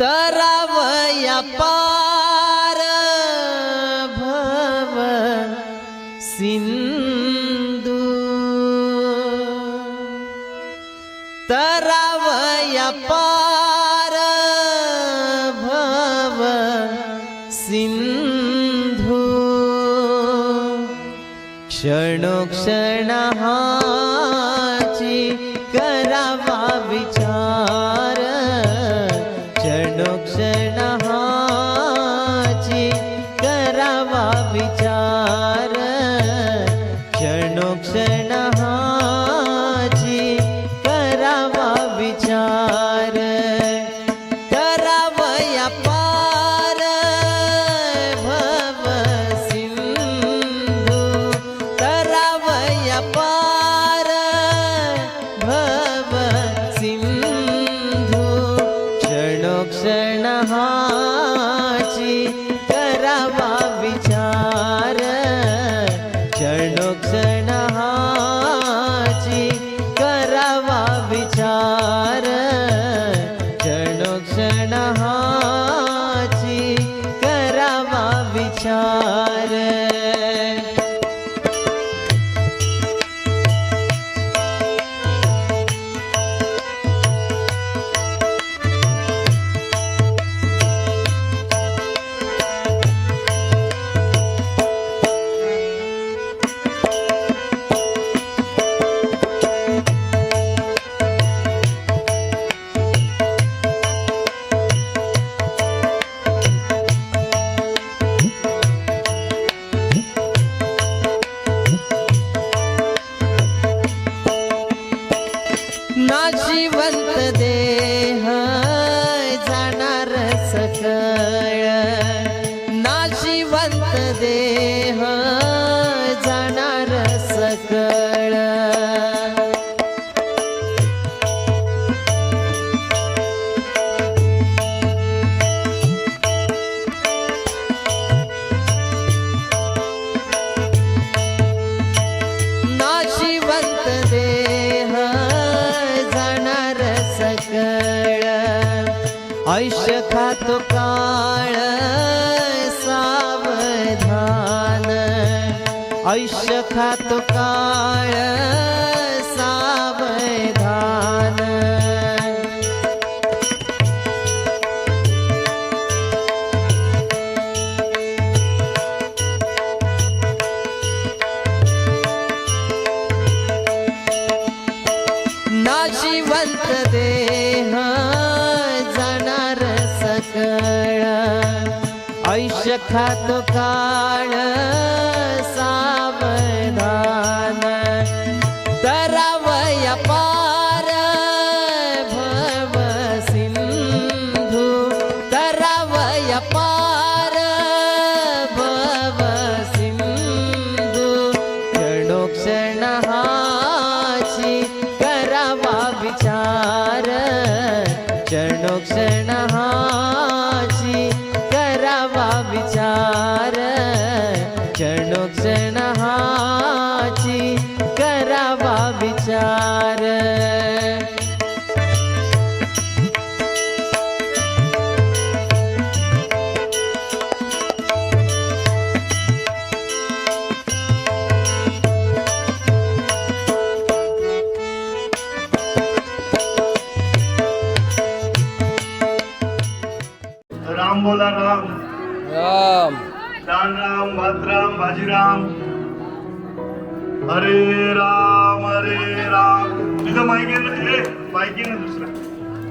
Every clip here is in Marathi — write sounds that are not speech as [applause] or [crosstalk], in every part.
तरावया पार हाँ नाशिवंत देह આયુષ્ય ખાતું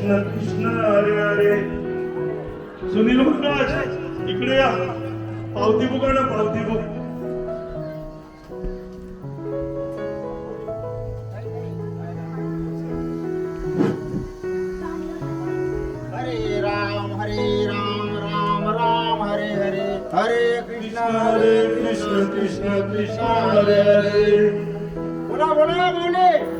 कृष्ण कृष्ण हरे हरे. सुनील महाराज इकडे या. पावती बुक ना पावती बुक. हरे राम हरे राम राम राम हरे कृष्ण हरे कृष्ण कृष्ण कृष्ण हरे. हरे. बोला बोला बोले.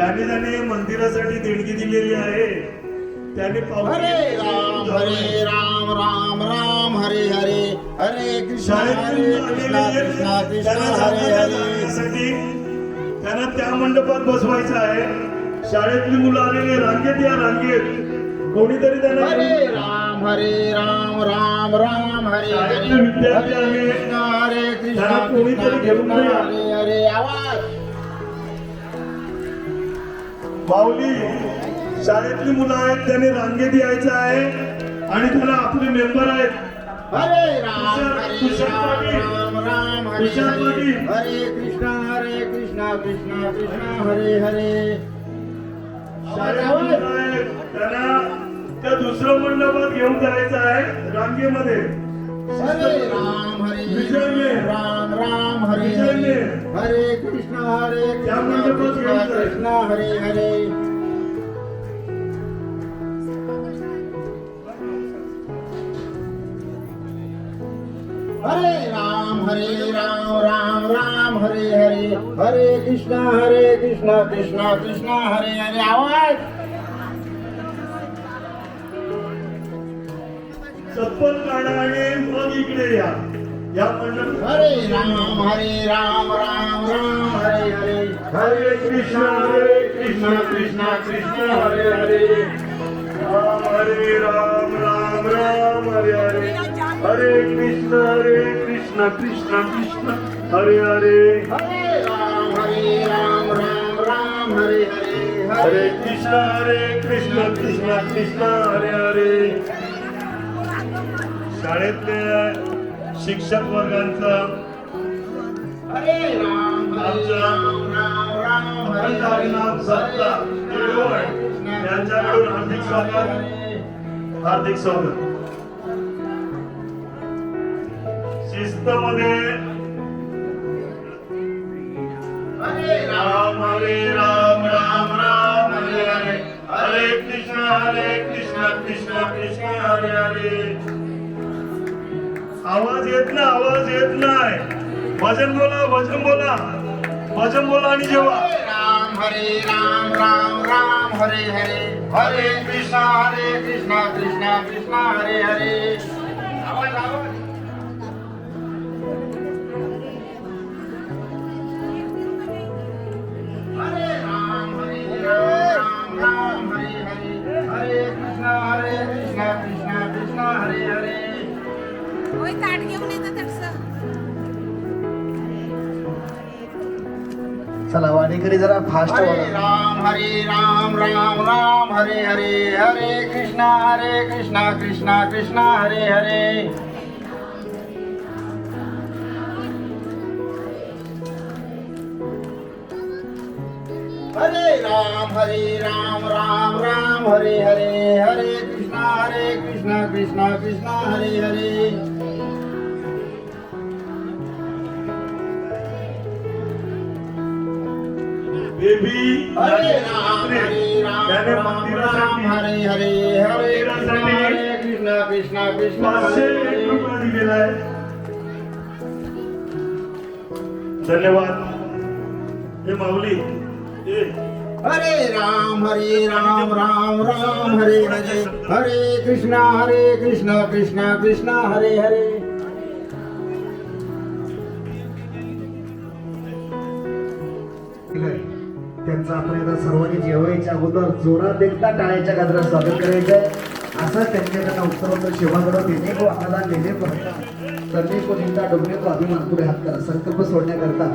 ज्याने ज्याने मंदिरासाठी देणगी दिलेली आहे त्याने हरे राम हरे राम राम राम हरे हरे हरे कृष्ण हरे शाळेतून कृष्ण आलेले कृष्ण कृष्ण त्यांना हरे जाण्याच्या हरे जाण्यासाठी त्यांना त्या मंडपात बसवायचं आहे. शाळेतली मुलं आलेली रांगेत या रांगेत. कोणीतरी त्यांना हरे राम हरे राम राम राम हरे हरे. विद्यार्थी हरे आहे. कृष्ण हरे कृष्ण कोणीतरी घेऊन हरे. आवाज. माऊली शाळेतली मुलं आहेत त्यांनी रांगेत यायचं आहे आणि त्यांना आपले मेंबर आहेत. हरे कृष्ण हरे कृष्ण कृष्ण कृष्ण हरे हरे. त्यांना त्या दुसऱ्या मंडपात घेऊन जायचं आहे रांगेमध्ये. हरे राम हरे विजय राम राम हरे विजय हरे हरे कृष्ण हरे कृष्ण कृष्ण कृष्ण हरे हरे. हरे राम हरे राम राम राम हरे हरे. हरे कृष्ण हरे कृष्ण कृष्ण कृष्ण हरे हरे. आवाज. चप्पल काढा आणि मग इकडे या. या मंडप हरे राम हरे राम राम राम हरे हरे. हरे कृष्ण हरे कृष्ण कृष्ण कृष्ण हरे हरे. राम हरे राम राम राम हरे हरे. हरे कृष्ण हरे कृष्ण कृष्ण कृष्ण हरे हरे. हरे राम हरे राम राम राम हरे हरे. हरे कृष्ण हरे कृष्ण कृष्ण कृष्ण हरे हरे. शाळेतले शिक्षक वर्गांचा यांच्याकडून हार्दिक स्वागत हार्दिक स्वागत राम हरे राम राम राम हरे हरे हरे कृष्ण हरे कृष्ण कृष्ण कृष्ण हरे हरे आवाज येत ना आवाज येत नाही. भजन बोला भजन बोला. भजन बोला आणि जेव्हा राम हरे राम राम राम हरे हरे. हरे कृष्ण हरे कृष्ण कृष्ण कृष्ण हरे हरे. आवाज आवाज. ताट घेऊन चला वाणीकरी जरा फास्ट हरे राम हरे राम राम राम हरे हरे हरे कृष्णा हरे कृष्णा कृष्णा कृष्णा हरे हरे. हरे राम हरे राम राम राम हरे हरे हरे कृष्णा हरे कृष्णा कृष्णा कृष्णा हरे हरे. बेबी हरे राम हरे राम हरे हरे हरे हरे कृष्ण कृष्ण हरे धन्यवाद हे माऊली हे हरे राम हरे राम राम राम हरे हरे हरे कृष्ण हरे कृष्ण कृष्ण कृष्ण हरे हरे त्यांचं आपण एकदा सर्वांनी जेवायच्या अगोदर जोरात एकदा टाळ्याच्या गजरात स्वागत करायचं. असं त्यांच्याकडनं उत्तरोत्तर सेवा करत येणे को अन्नदान देणे को करणे को निंदा डुबणे को अभिमान पुढे हात करा. संकल्प सोडण्याकरता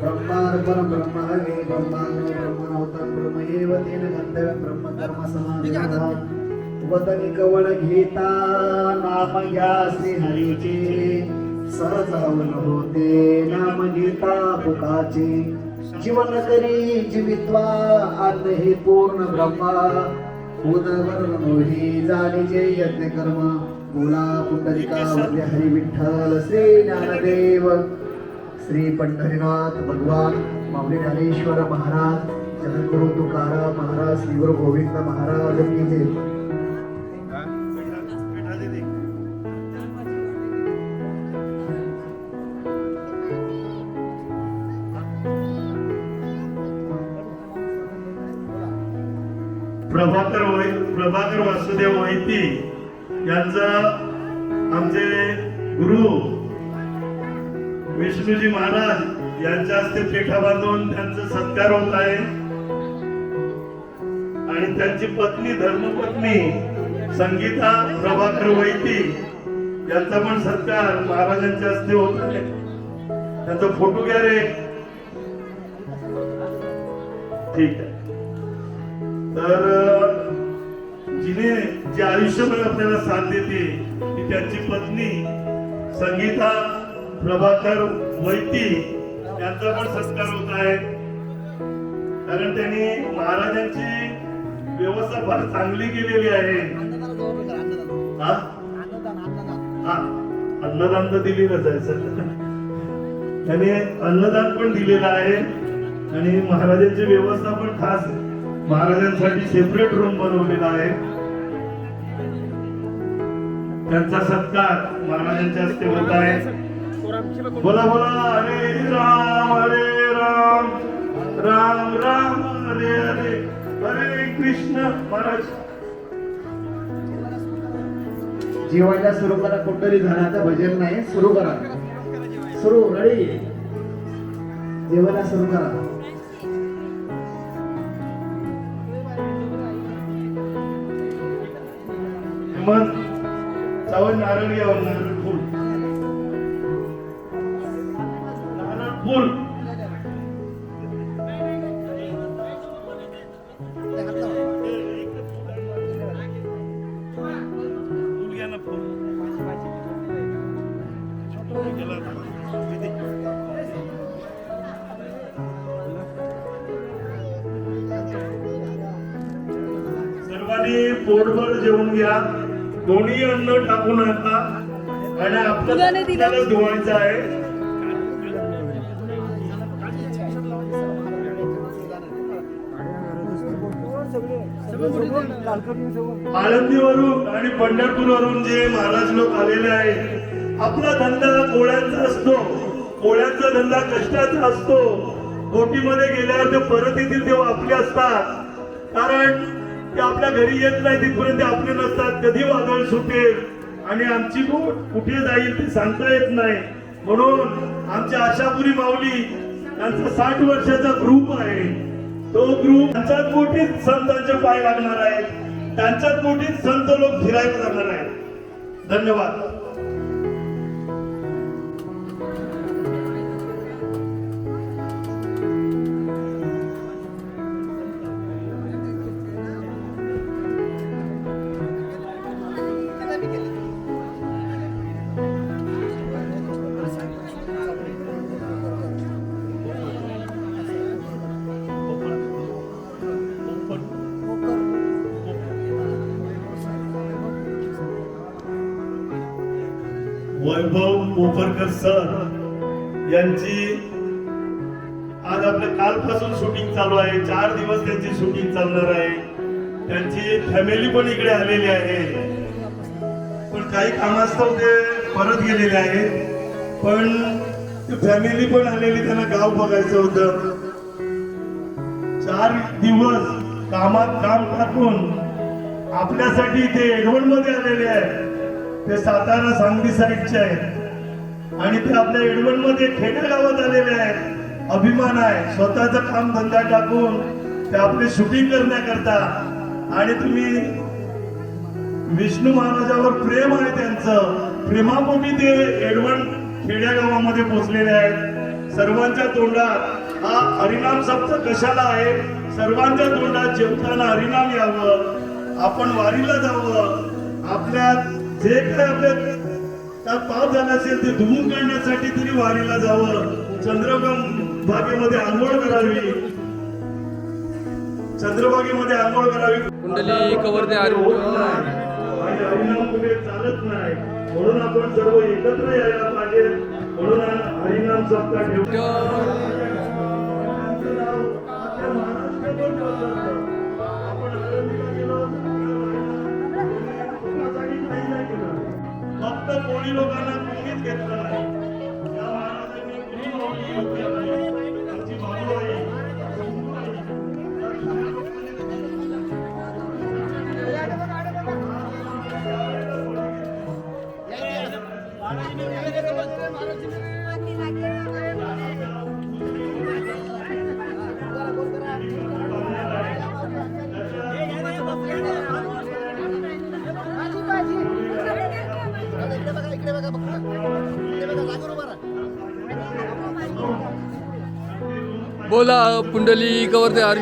ब्रह्मार्पण ब्रह्म हवे ब्रह्मांड ब्रह्मणोतर ब्रह्मैव तेन गंधव्य ब्रह्म कर्म समाधान वदनी कवळ घेता नाम घ्या श्री हरीचे. सहजावन होते नाम घेता पुकाचे. जीवन करी जीवित्वा अन्न हे पूर्ण ब्रह्मा. उदवर मोही जाणीचे यज्ञ कर्म बोला पुंडलिका वंद्य हरी विठ्ठल श्री ज्ञानदेव. श्री पंढरीनाथ भगवान माऊली ज्ञानेश्वर महाराज जगद्गुरु तुकाराम महाराज श्री गुरु गोविंद महाराज की जय. यांचा आमचे गुरु विष्णूजी महाराज यांच्या हस्ते पेठा बांधून त्यांचा सत्कार होत आहे. आणि त्यांची पत्नी धर्मपत्नी संगीता प्रभाकर वैती यांचा पण सत्कार महाराजांच्या हस्ते होत आहे. त्यांचा फोटो घ्या रे. ठीक आहे. तर जिने जे आयुष्यभर आपल्याला साथ देते ती त्यांची पत्नी संगीता प्रभाकर वैती यांचा पण सत्कार होत आहे. कारण त्यांनी महाराजांची व्यवस्था फार चांगली केलेली आहे. हा? हा, अन्नदान तर दिलेलंच आहे सर. त्यांनी अन्नदान पण दिलेलं आहे. आणि महाराजांची व्यवस्था पण खास महाराजांसाठी सेपरेट रूम बनवलेला आहे. त्यांचा सत्कार महाराजांच्या हस्ते होत आहे. बोला बोला हरे राम हरे राम राम राम हरे हरे. हरे कृष्ण महाराज. जीवाच्या स्वरूपाला कुठतरी झाडाचं भजन नाही सुरू करा. सुरू रेडी जेवायला सुरू करा. चावल नारळ फुल नारळ फुल घ्या सर्वांनी पोटभर जेवून घ्या. कोणी अन्न टाकू नका. आणि आपल्याला धुवायचं आहे. आळंदीवरून आणि पंढरपूरवरून जे महाराज लोक आलेले आहेत आपला धंदा कोळ्यांचा असतो. कोळ्यांचा धंदा कष्टाचा असतो. बोटीमध्ये गेल्यावर ते परत येतील तेव्हा आपले असतात. कारण ते आपल्या घरी येत नाही तिथपर्यंत ते आपले नसतात. कधी वादळ सुटेल? आणि आमची बोट कुठे जाईल ते सांगता येत नाही. म्हणून आमच्या आशापुरी माऊली यांचा साठ वर्षाचा ग्रुप आहे. तो ग्रुप त्यांच्याच बोटीत संतांचे पाय लागणार आहे त्यांच्याच बोटीत संत लोक फिरायला जाणार आहेत. धन्यवाद. वैभव कोपरकर सर यांची आज आपल्या कालपासून शूटिंग चालू आहे. चार दिवस त्यांची शूटिंग चालणार आहे. त्यांची फॅमिली पण इकडे आलेली आहे. पण काही कामास्तव ते परत गेलेले आहे. पण फॅमिली पण आलेली त्यांना गाव बघायचं होतं. चार दिवस कामात काम टाकून आपल्यासाठी ते एडवणमध्ये आलेले आहे ते सातारा सांगली साईडचे आहेत. आणि ते आपल्या एडवणमध्ये खेडेगावात आलेले आहेत. अभिमान आहे. स्वतःचा काम धंदा टाकून ते आपले शूटिंग करण्याकरता. आणि तुम्ही विष्णू महाराजावर प्रेम आहे त्यांचं. प्रेमापूर्वी ते एडवण खेड्यागावामध्ये पोचलेले पोहोचलेले आहेत. सर्वांच्या तोंडात हा हरिनाम शब्द कशाला आहे? सर्वांच्या तोंडात जेवताना हरिनाम यावं. आपण वारीला जावं. आपल्या जे काय आपल्या त्यात पाप झाला असेल ते धुवून काढण्यासाठी तरी वारीला जावं. चंद्रभागा बागेमध्ये आंघोळ करावी. चंद्रभागेमध्ये आंघोळ करावी. कुंडली कवरते आरी आणि हरिनाम कुठे चालत नाही. म्हणून आपण सर्व एकत्र यायला पाहिजे. म्हणून हरिनाम सप्ताह ठेवतो लोकांना कोणीच घेतलं नाही बोला पुंडली कवरते आरी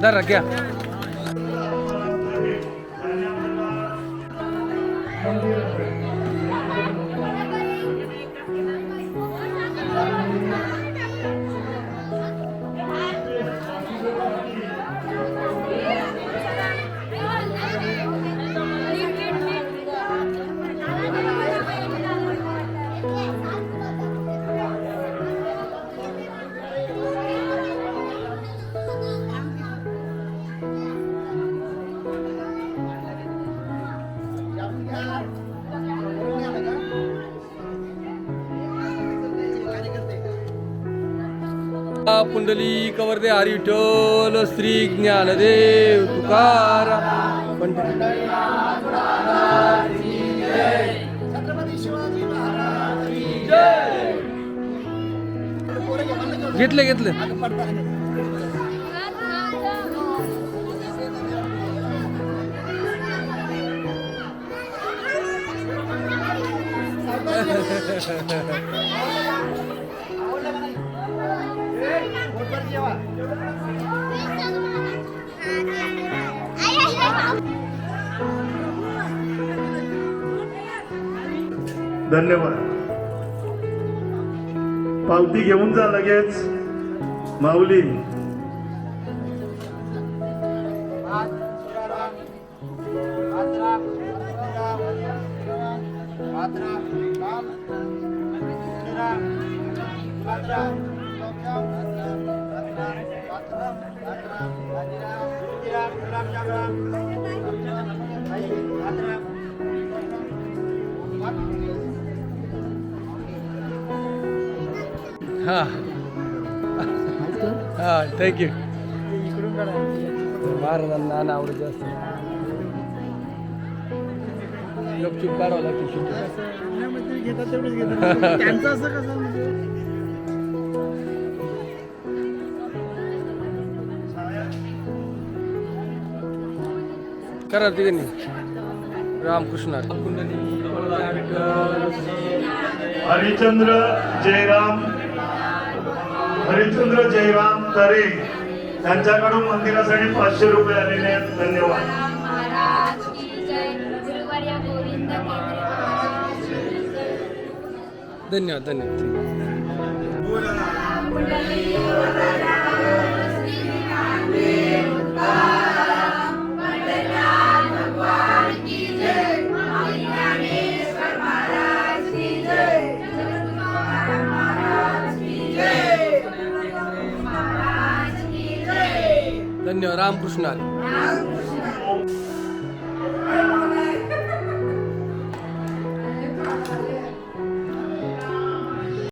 जरा पुंडली कवरते हरी विठ्ठल श्री ज्ञानदेव तुकार. पंढरी घेतले घेतले. [laughs] धन्यवाद. पावती घेऊन जा लगेच. माऊली. हा हा थँक्यू महाराजांना नाना आवडत जास्त गपचूप काढावं लागते शेवटी. करा तिघांनी रामकृष्ण कुंडली हरिचंद्र जयराम हरिचंद्र जयराम तरे त्यांच्याकडून मंदिरासाठी पाचशे रुपये आलेले आहेत. धन्यवाद. महाराज की धन्य रामकृष्ण हरी.